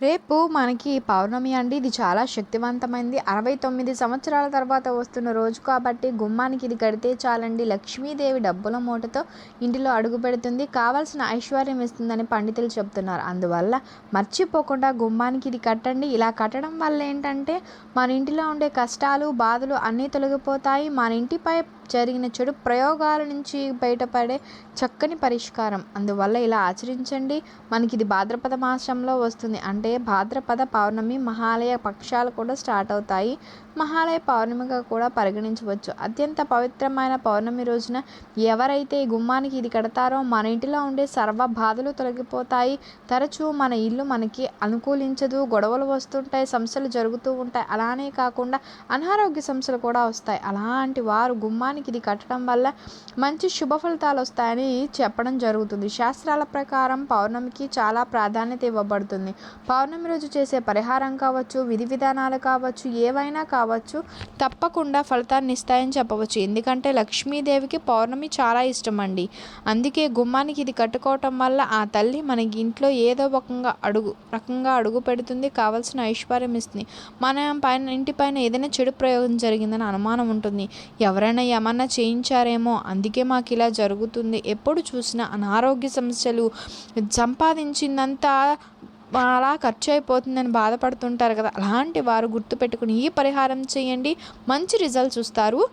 రేపు మనకి పౌర్ణమి అండి. ఇది చాలా శక్తివంతమైంది. అరవై తొమ్మిది సంవత్సరాల తర్వాత వస్తున్న రోజు కాబట్టి గుమ్మానికి ఇది కడితే చాలండి. లక్ష్మీదేవి డబ్బుల మూటతో ఇంటిలో అడుగు పెడుతుంది. కావాల్సిన ఐశ్వర్యం ఇస్తుందని పండితులు చెప్తున్నారు. అందువల్ల మర్చిపోకుండా గుమ్మానికి ఇది కట్టండి. ఇలా కట్టడం వల్ల ఏంటంటే మన ఇంటిలో ఉండే కష్టాలు బాధలు అన్నీ తొలగిపోతాయి. మన ఇంటిపై జరిగిన చెడు ప్రయోగాల నుంచి బయటపడే చక్కని పరిష్కారం. అందువల్ల ఇలా ఆచరించండి. మనకి ఇది భాద్రపద మాసంలో వస్తుంది. అంటే భాద్రపద పౌర్ణమి మహాలయ పక్షాలు కూడా స్టార్ట్ అవుతాయి. మహాలయ పౌర్ణమిగా కూడా పరిగణించవచ్చు. అత్యంత పవిత్రమైన పౌర్ణమి రోజున ఎవరైతే ఈ గుమ్మానికి ఇది కడతారో మన ఇంటిలో ఉండే సర్వ బాధలు తొలగిపోతాయి. తరచూ మన ఇల్లు మనకి అనుకూలించదు గొడవలు వస్తుంటాయి సమస్యలు జరుగుతూ ఉంటాయి. అలానే కాకుండా అనారోగ్య సమస్యలు కూడా వస్తాయి. అలాంటి వారు గుమ్మానికి ఇది కట్టడం వల్ల మంచి శుభ ఫలితాలు వస్తాయని చెప్పడం జరుగుతుంది. శాస్త్రాల ప్రకారం పౌర్ణమికి చాలా ప్రాధాన్యత ఇవ్వబడుతుంది. పౌర్ణమి రోజు చేసే పరిహారం కావచ్చు విధి విధానాలు కావచ్చు ఏవైనా కావచ్చు తప్పకుండా ఫలితాన్ని ఇస్తాయని చెప్పవచ్చు. ఎందుకంటే లక్ష్మీదేవికి పౌర్ణమి చాలా ఇష్టం అండి అందుకే గుమ్మానికి ఇది కట్టుకోవటం వల్ల ఆ తల్లి మనకి ఇంట్లో ఏదో రకంగా అడుగు రకంగా అడుగు పెడుతుంది కావాల్సిన ఐశ్వర్యం ఇస్తుంది. మన పైన ఇంటి పైన ఏదైనా చెడు ప్రయోగం జరిగిందని అనుమానం ఉంటుంది. ఎవరైనా ఏమన్నా చేయించారేమో అందుకే మాకు ఇలా జరుగుతుంది. ఎప్పుడు చూసినా అనారోగ్య సమస్యలు సంపాదించిందంతా అలా ఖర్చు అయిపోతుందని బాధపడుతుంటారు కదా. అలాంటి వారు గుర్తుపెట్టుకుని ఈ పరిహారం చేయండి. మంచి రిజల్ట్స్ చూస్తారు.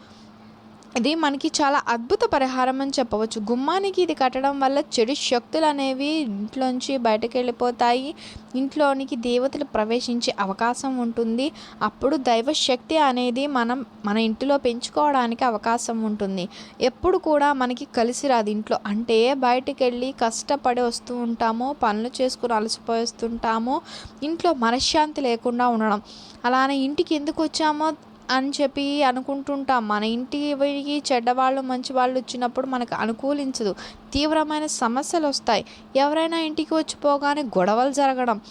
ఇది మనకి చాలా అద్భుత పరిహారం అని చెప్పవచ్చు. గుమ్మానికి ఇది కట్టడం వల్ల చెడు శక్తులు అనేవి ఇంట్లోంచి బయటకు వెళ్ళిపోతాయి. ఇంట్లోనికి దేవతలు ప్రవేశించే అవకాశం ఉంటుంది. అప్పుడు దైవశక్తి అనేది మనం మన ఇంటిలో పెంచుకోవడానికి అవకాశం ఉంటుంది. ఎప్పుడు కూడా మనకి కలిసి రాదు ఇంట్లో. అంటే బయటికి వెళ్ళి కష్టపడి వస్తూ ఉంటాము పనులు చేసుకుని అలసిపోయేస్తుంటాము. ఇంట్లో మనశ్శాంతి లేకుండా ఉండడం. అలానే ఇంటికి ఎందుకు వచ్చామో అని చెప్పి అనుకుంటుంటాం. మన ఇంటికి చెడ్డవాళ్ళు మంచి వాళ్ళు వచ్చినప్పుడు మనకు అనుకూలించదు. తీవ్రమైన సమస్యలు వస్తాయి. ఎవరైనా ఇంటికి వచ్చిపోగానే గొడవలు జరగడం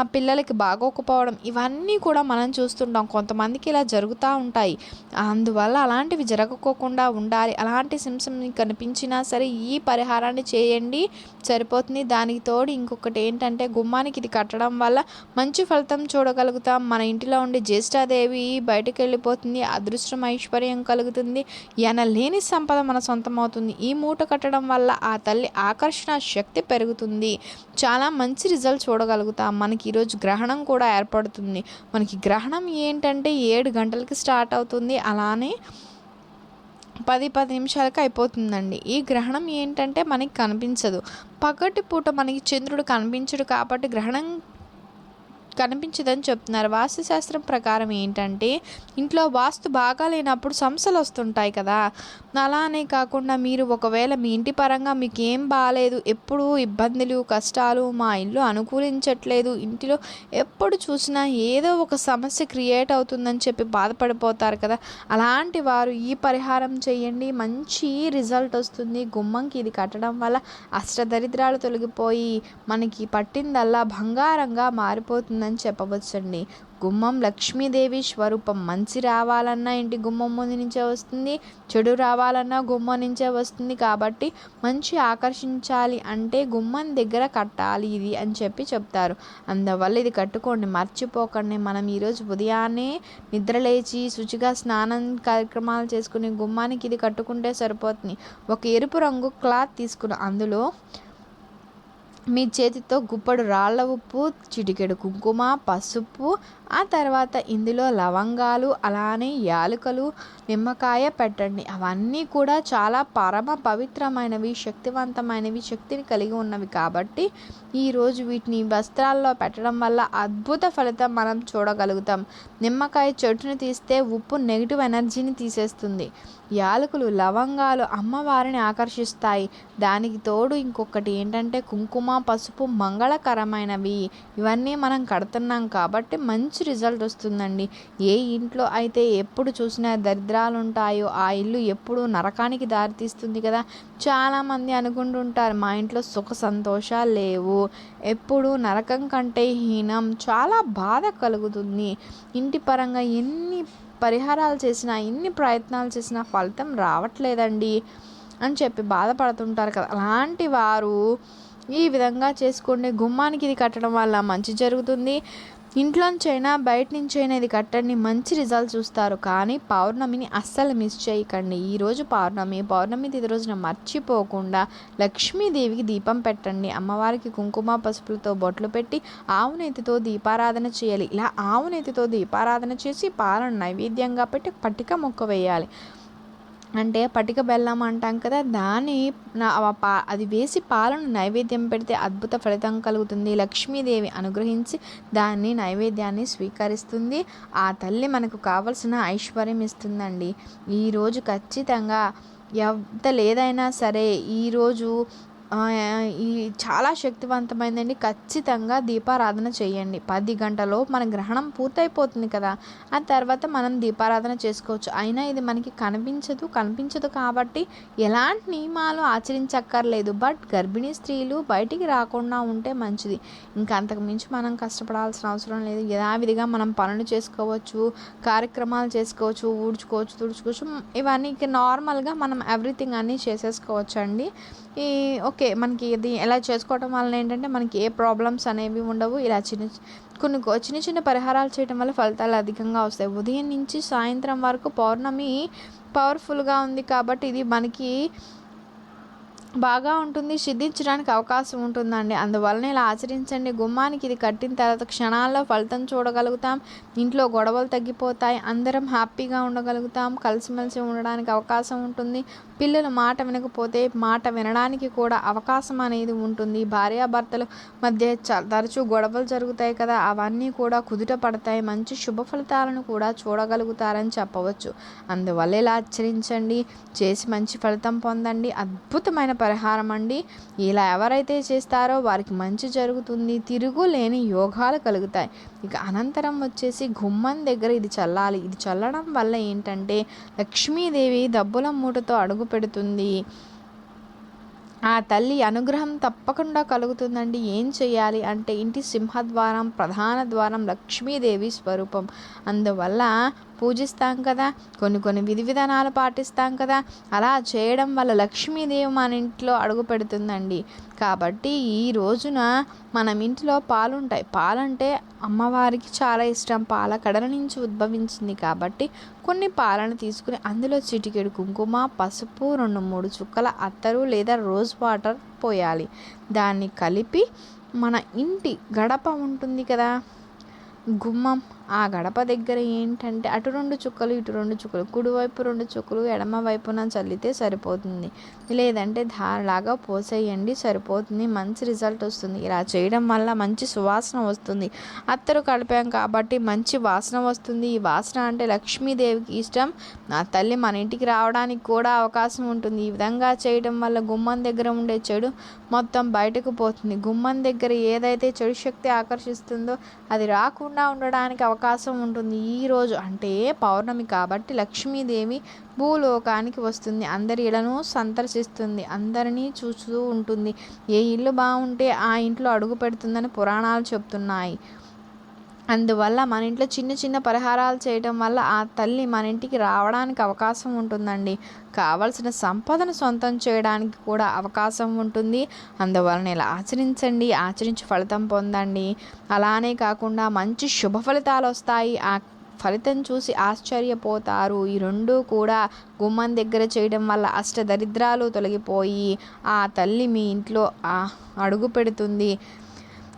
పిల్లలకి బాగోకపోవడం ఇవన్నీ కూడా మనం చూస్తుంటాం. కొంతమందికి ఇలా జరుగుతూ ఉంటాయి. అందువల్ల అలాంటివి జరగకోకుండా ఉండాలి. అలాంటి సింసం కనిపించినా సరే ఈ పరిహారాన్ని చేయండి సరిపోతుంది. దానికి తోడు ఇంకొకటి ఏంటంటే గుమ్మానికి ఇది కట్టడం వల్ల మంచి ఫలితం చూడగలుగుతాం. మన ఇంటిలో ఉండే జ్యేష్ఠాదేవి బయటకు వెళ్ళిపోతుంది అదృష్టం ఐశ్వర్యం కలుగుతుంది ఎనలేని సంపద మన సొంతం అవుతుంది ఈ మూట కట్టడం వల్ల ఆ తల్లి ఆకర్షణ శక్తి పెరుగుతుంది. చాలా మంచి రిజల్ట్ చూడగలుగుతాం. మనకి ఈరోజు గ్రహణం కూడా ఏర్పడుతుంది. మనకి గ్రహణం ఏంటంటే ఏడు గంటలకి స్టార్ట్ అవుతుంది. అలానే పది పది నిమిషాలకి అయిపోతుందండి. ఈ గ్రహణం ఏంటంటే మనకి కనిపించదు. పగటి పూట మనకి చంద్రుడు కనిపించడు కాబట్టి గ్రహణం కనిపించదని చెప్తున్నారు. వాస్తుశాస్త్రం ప్రకారం ఏంటంటే ఇంట్లో వాస్తు బాగా లేనప్పుడు సమస్యలు వస్తుంటాయి కదా. అలానే కాకుండా మీరు ఒకవేళ మీ ఇంటి పరంగా మీకు ఏం బాగాలేదు ఎప్పుడు ఇబ్బందులు కష్టాలు మా ఇల్లు అనుకూలించట్లేదు ఇంటిలో ఎప్పుడు చూసినా ఏదో ఒక సమస్య క్రియేట్ అవుతుందని చెప్పి బాధపడిపోతారు కదా. అలాంటి వారు ఈ పరిహారం చేయండి మంచి రిజల్ట్ వస్తుంది. గుమ్మంకి ఇది కట్టడం వల్ల అష్టదరిద్రాలు తొలగిపోయి మనకి పట్టిందల్లా బంగారంగా మారిపోతుంది. అని చెప్పవచ్చండి. గుమ్మం లక్ష్మీదేవి స్వరూపం మంచి రావాలన్నా ఇంటి గుమ్మం ముందు నుంచే వస్తుంది చెడు రావాలన్నా గుమ్మం నుంచే వస్తుంది కాబట్టి మంచి ఆకర్షించాలి అంటే గుమ్మం దగ్గర కట్టాలి ఇది అని చెప్పి చెప్తారు. అందువల్ల ఇది కట్టుకోండి మర్చిపోకండి. మనం ఈరోజు ఉదయాన్నే నిద్రలేచి శుచిగా స్నానం కార్యక్రమాలు చేసుకుని గుమ్మానికి ఇది కట్టుకుంటే సరిపోతుంది. ఒక ఎరుపు రంగు క్లాత్ తీసుకుని అందులో మీ చేతితో గుప్పడు రాళ్ళ ఉప్పు చిటికెడు కుంకుమ పసుపు ఆ తర్వాత ఇందులో లవంగాలు అలానే యాలకులు నిమ్మకాయ పెట్టండి. అవన్నీ కూడా చాలా పరమ పవిత్రమైనవి శక్తివంతమైనవి శక్తిని కలిగి ఉన్నవి కాబట్టి ఈరోజు వీటిని వస్త్రాల్లో పెట్టడం వల్ల అద్భుత ఫలితం మనం చూడగలుగుతాం. నిమ్మకాయ చెట్టుని తీస్తే ఉప్పు నెగిటివ్ ఎనర్జీని తీసేస్తుంది. యాలకులు లవంగాలు అమ్మవారిని ఆకర్షిస్తాయి. దానికి తోడు ఇంకొకటి ఏంటంటే కుంకుమ పసుపు మంగళకరమైనవి. ఇవన్నీ మనం కడుతున్నాం కాబట్టి మంచి రిజల్ట్ వస్తుందండి. ఏ ఇంట్లో అయితే ఎప్పుడు చూసినా దరిద్రాలు ఉంటాయో ఆ ఇల్లు ఎప్పుడు నరకానికి దారితీస్తుంది కదా. చాలామంది అనుకుంటుంటారు మా ఇంట్లో సుఖ సంతోషాలు లేవు. ఎప్పుడు నరకం కంటే హీనం. చాలా బాధ కలుగుతుంది. ఇంటి పరంగా ఎన్ని పరిహారాలు చేసినా ఎన్ని ప్రయత్నాలు చేసినా ఫలితం రావట్లేదండి అని చెప్పి బాధపడుతుంటారు కదా. అలాంటి వారు ఈ విధంగా చేసుకోండి గుమ్మానికి ఇది కట్టడం వల్ల మంచి జరుగుతుంది. ఇంట్లోంచైనా బయట నుంచైనా ఇది కట్టండి మంచి రిజల్ట్ చూస్తారు. కానీ పౌర్ణమిని అస్సలు మిస్ చేయకండి. ఈరోజు పౌర్ణమి. పౌర్ణమి తిది రోజున మర్చిపోకుండా లక్ష్మీదేవికి దీపం పెట్టండి. అమ్మవారికి కుంకుమ పసుపులతో బొట్లు పెట్టి ఆవు దీపారాధన చేయాలి. ఇలా ఆవునేతితో దీపారాధన చేసి పాలను నైవేద్యంగా పెట్టి పట్టిక మొక్క వేయాలి. అంటే పటిక బెల్లం అంటాం కదా దాని పా అది వేసి పాలను నైవేద్యం పెడితే అద్భుత ఫలితం కలుగుతుంది. లక్ష్మీదేవి అనుగ్రహించి దాన్ని నైవేద్యాన్ని స్వీకరిస్తుంది. ఆ తల్లి మనకు కావలసిన ఐశ్వర్యం ఇస్తుందండి. ఈరోజు ఖచ్చితంగా ఎంత లేదైనా సరే ఈరోజు ఈ చాలా శక్తివంతమైందండి. ఖచ్చితంగా దీపారాధన చేయండి. పది గంటలో మన గ్రహణం పూర్తయిపోతుంది కదా. ఆ తర్వాత మనం దీపారాధన చేసుకోవచ్చు. అయినా ఇది మనకి కనిపించదు కనిపించదు కాబట్టి ఎలాంటి నియమాలు ఆచరించక్కర్లేదు. బట్ గర్భిణీ స్త్రీలు బయటికి రాకుండా ఉంటే మంచిది. ఇంకా అంతకుమించి మనం కష్టపడాల్సిన అవసరం లేదు. యథావిధిగా మనం పనులు చేసుకోవచ్చు కార్యక్రమాలు చేసుకోవచ్చు ఊడ్చుకోవచ్చు తుడుచుకోవచ్చు. ఇవన్నీ నార్మల్గా మనం ఎవ్రీథింగ్ అన్నీ చేసేసుకోవచ్చు అండి ఈ ఓకే. మనకి ఇది ఎలా చేసుకోవడం వలన ఏంటంటే మనకి ఏ ప్రాబ్లమ్స్ అనేవి ఉండవు. ఇలా చిన్న కొన్ని చిన్న చిన్న పరిహారాలు చేయడం వల్ల ఫలితాలు అధికంగా వస్తాయి. ఉదయం నుంచి సాయంత్రం వరకు పౌర్ణమి పవర్ఫుల్గా ఉంది కాబట్టి ఇది మనకి బాగా ఉంటుంది సిద్ధించడానికి అవకాశం ఉంటుందండి. అందువలన ఇలా ఆచరించండి. గుమ్మానికి ఇది కట్టిన తర్వాత క్షణాల్లో ఫలితం చూడగలుగుతాం. ఇంట్లో గొడవలు తగ్గిపోతాయి. అందరం హ్యాపీగా ఉండగలుగుతాం. కలిసిమెలిసి ఉండడానికి అవకాశం ఉంటుంది. పిల్లలు మాట వినకపోతే మాట వినడానికి కూడా అవకాశం అనేది ఉంటుంది. భార్యాభర్తల మధ్య తరచూ గొడవలు జరుగుతాయి కదా అవన్నీ కూడా కుదుట పడతాయి. మంచి శుభ ఫలితాలను కూడా చూడగలుగుతారని చెప్పవచ్చు. అందువల్ల ఇలా ఆచరించండి. చేసి మంచి ఫలితం పొందండి. అద్భుతమైన పరిహారం అండి ఇలా ఎవరైతే చేస్తారో వారికి మంచి జరుగుతుంది. తిరుగులేని యోగాలు కలుగుతాయి. ఇక అనంతరం వచ్చేసి గుమ్మం దగ్గర ఇది చల్లాలి. ఇది చల్లడం వల్ల ఏంటంటే లక్ష్మీదేవి దబ్బుల మూటతో అడుగు పెడుతుంది. ఆ తల్లి అనుగ్రహం తప్పకుండా కలుగుతుందండి. ఏం చేయాలి అంటే ఇంటి సింహద్వారం ప్రధాన ద్వారం లక్ష్మీదేవి స్వరూపం. అందువల్ల పూజిస్తాం కదా కొన్ని కొన్ని విధి విధానాలు పాటిస్తాం కదా అలా చేయడం వల్ల లక్ష్మీదేవి మన ఇంట్లో అడుగు పెడుతుందండి. కాబట్టి ఈ రోజున మనం ఇంట్లో పాలుంటాయి. పాలంటే అమ్మవారికి చాలా ఇష్టం. పాల కడల నుంచి ఉద్భవించింది కాబట్టి కొన్ని పాలను తీసుకుని అందులో చిటికెడు కుంకుమ పసుపు రెండు మూడు చుక్కల అత్తరు లేదా రోజ్ వాటర్ పోయాలి. దాన్ని కలిపి మన ఇంటి గడప ఉంటుంది కదా గుమ్మం ఆ గడప దగ్గర ఏంటంటే అటు రెండు చుక్కలు ఇటు రెండు చుక్కలు. కుడివైపు రెండు చుక్కలు ఎడమ వైపున చల్లితే సరిపోతుంది. లేదంటే ధారలాగా పోసేయండి సరిపోతుంది. మంచి రిజల్ట్ వస్తుంది. ఇలా చేయడం వల్ల మంచి సువాసన వస్తుంది. అత్తరు కలిపాం కాబట్టి మంచి వాసన వస్తుంది. ఈ వాసన అంటే లక్ష్మీదేవికి ఇష్టం. నా తల్లి మన ఇంటికి రావడానికి కూడా అవకాశం ఉంటుంది. ఈ విధంగా చేయడం వల్ల గుమ్మం దగ్గర ఉండే చెడు మొత్తం బయటకు పోతుంది. గుమ్మం దగ్గర ఏదైతే చెడు శక్తి ఆకర్షిస్తుందో అది రాకుండా ఉండడానికి అవకాశం అవకాశం ఉంటుంది. ఈరోజు అంటే పౌర్ణమి కాబట్టి లక్ష్మీదేవి భూలోకానికి వస్తుంది. అందరి ఇళ్ళను సందర్శిస్తుంది. అందరినీ చూస్తూ ఉంటుంది. ఏ ఇల్లు బాగుంటే ఆ ఇంట్లో అడుగు పెడుతుందని పురాణాలు చెప్తున్నాయి. అందువల్ల మన ఇంట్లో చిన్న చిన్న పరిహారాలు చేయడం వల్ల ఆ తల్లి మన ఇంటికి రావడానికి అవకాశం ఉంటుందండి. కావలసిన సంపదను సొంతం చేయడానికి కూడా అవకాశం ఉంటుంది. అందువలన ఇలా ఆచరించండి. ఆచరించి ఫలితం పొందండి. అలానే కాకుండా మంచి శుభ ఫలితాలు వస్తాయి. ఆ ఫలితం చూసి ఆశ్చర్యపోతారు. ఈ రెండు కూడా గుమ్మం దగ్గర చేయడం వల్ల అష్ట దరిద్రాలు తొలగిపోయి ఆ తల్లి మీ ఇంట్లో అడుగు పెడుతుంది.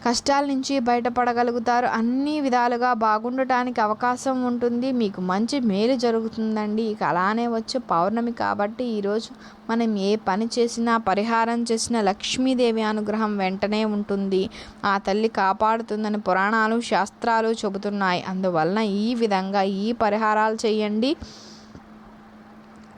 కష్టాల నుంచి బయటపడగలుగుతారు. అన్ని విధాలుగా బాగుండటానికి అవకాశం ఉంటుంది. మీకు మంచి మేలు జరుగుతుందండి. ఇక అలానే వచ్చే. పౌర్ణమి కాబట్టి ఈరోజు మనం ఏ పని చేసినా పరిహారం చేసినా లక్ష్మీదేవి అనుగ్రహం వెంటనే ఉంటుంది. ఆ తల్లి కాపాడుతుందని పురాణాలు శాస్త్రాలు చెబుతున్నాయి. అందువలన ఈ విధంగా ఈ పరిహారాలు చేయండి.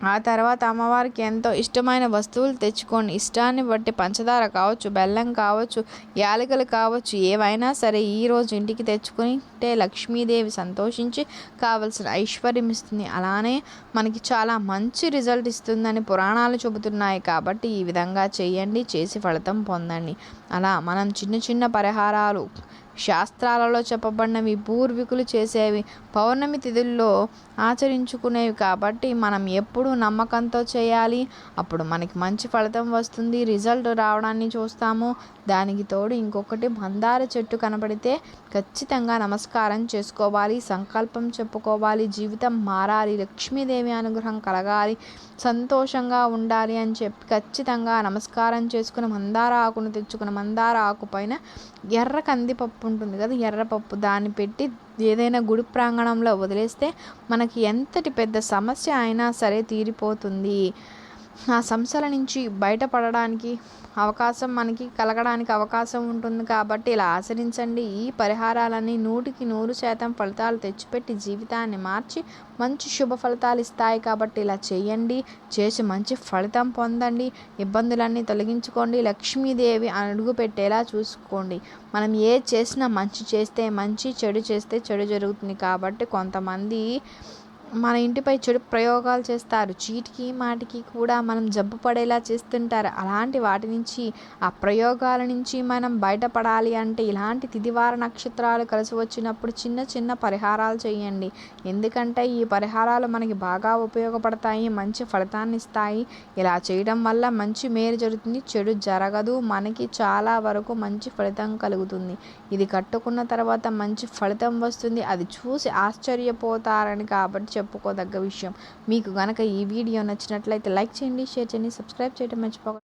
ఆ తర్వాత అమ్మవారికి ఎంతో ఇష్టమైన వస్తువులు తెచ్చుకోండి. ఇష్టాన్ని బట్టి పంచదార కావచ్చు బెల్లం కావచ్చు యాలకులు కావచ్చు ఏవైనా సరే ఈరోజు ఇంటికి తెచ్చుకుంటే లక్ష్మీదేవి సంతోషించి కావలసిన ఐశ్వర్యం ఇస్తుంది. అలానే మనకి చాలా మంచి రిజల్ట్ ఇస్తుందని పురాణాలు చెబుతున్నాయి కాబట్టి ఈ విధంగా చేయండి చేసి ఫలితం పొందండి. అలా మనం చిన్న చిన్న పరిహారాలు శాస్త్రాలలో చెప్పబడినవి పూర్వీకులు చేసేవి పౌర్ణమి తిథుల్లో ఆచరించుకునేవి కాబట్టి మనం ఎప్పుడు నమ్మకంతో చేయాలి. అప్పుడు మనకి మంచి ఫలితం వస్తుంది. రిజల్ట్ రావడాన్ని చూస్తాము. దానికి తోడు ఇంకొకటి మందార చెట్టు కనపడితే ఖచ్చితంగా నమస్కారం చేసుకోవాలి సంకల్పం చెప్పుకోవాలి జీవితం మారాలి లక్ష్మీదేవి అనుగ్రహం కలగాలి సంతోషంగా ఉండాలి అని చెప్పి ఖచ్చితంగా నమస్కారం చేసుకుని మందార ఆకును తెచ్చుకుని మందార ఆకు పైన ఎర్ర కందిపప్పు ఉంటుంది కదా ఎర్రపప్పు దాన్ని పెట్టి ఏదైనా గుడి ప్రాంగణంలో వదిలేస్తే మనకి ఎంతటి పెద్ద సమస్య అయినా సరే తీరిపోతుంది. ఆ సమస్యల నుంచి బయటపడడానికి అవకాశం మనకి కలగడానికి అవకాశం ఉంటుంది కాబట్టి ఇలా ఆచరించండి. ఈ పరిహారాలన్నీ నూటికి నూరు శాతం ఫలితాలు తెచ్చిపెట్టి జీవితాన్ని మార్చి మంచి శుభ ఫలితాలు ఇస్తాయి కాబట్టి ఇలా చేయండి. చేసి మంచి ఫలితం పొందండి. ఇబ్బందులన్నీ తొలగించుకోండి. లక్ష్మీదేవి అడుగు పెట్టేలా చూసుకోండి. మనం ఏ చేసినా మంచి చేస్తే మంచి చెడు చేస్తే చెడు జరుగుతుంది కాబట్టి కొంతమంది మన ఇంటిపై చెడు ప్రయోగాలు చేస్తారు. చీటికి మాటికి కూడా మనం జబ్బు పడేలా చేస్తుంటారు. అలాంటి వాటి నుంచి ఆ ప్రయోగాల నుంచి మనం బయటపడాలి అంటే ఇలాంటి తిదివార నక్షత్రాలు కలిసి వచ్చినప్పుడు చిన్న చిన్న పరిహారాలు చేయండి. ఎందుకంటే ఈ పరిహారాలు మనకి బాగా ఉపయోగపడతాయి మంచి ఫలితాన్ని ఇస్తాయి. ఇలా చేయడం వల్ల మంచి మేలు జరుగుతుంది. చెడు జరగదు. మనకి చాలా వరకు మంచి ఫలితం కలుగుతుంది. ఇది కట్టుకున్న తర్వాత మంచి ఫలితం వస్తుంది. అది చూసి ఆశ్చర్యపోతారని కాబట్టి చెప్పుకోదగ్గ విషయం. మీకు కనుక ఈ వీడియో నచ్చినట్లయితే లైక్ చేయండి షేర్ చేయండి సబ్స్క్రైబ్ చేయడం మర్చిపోకండి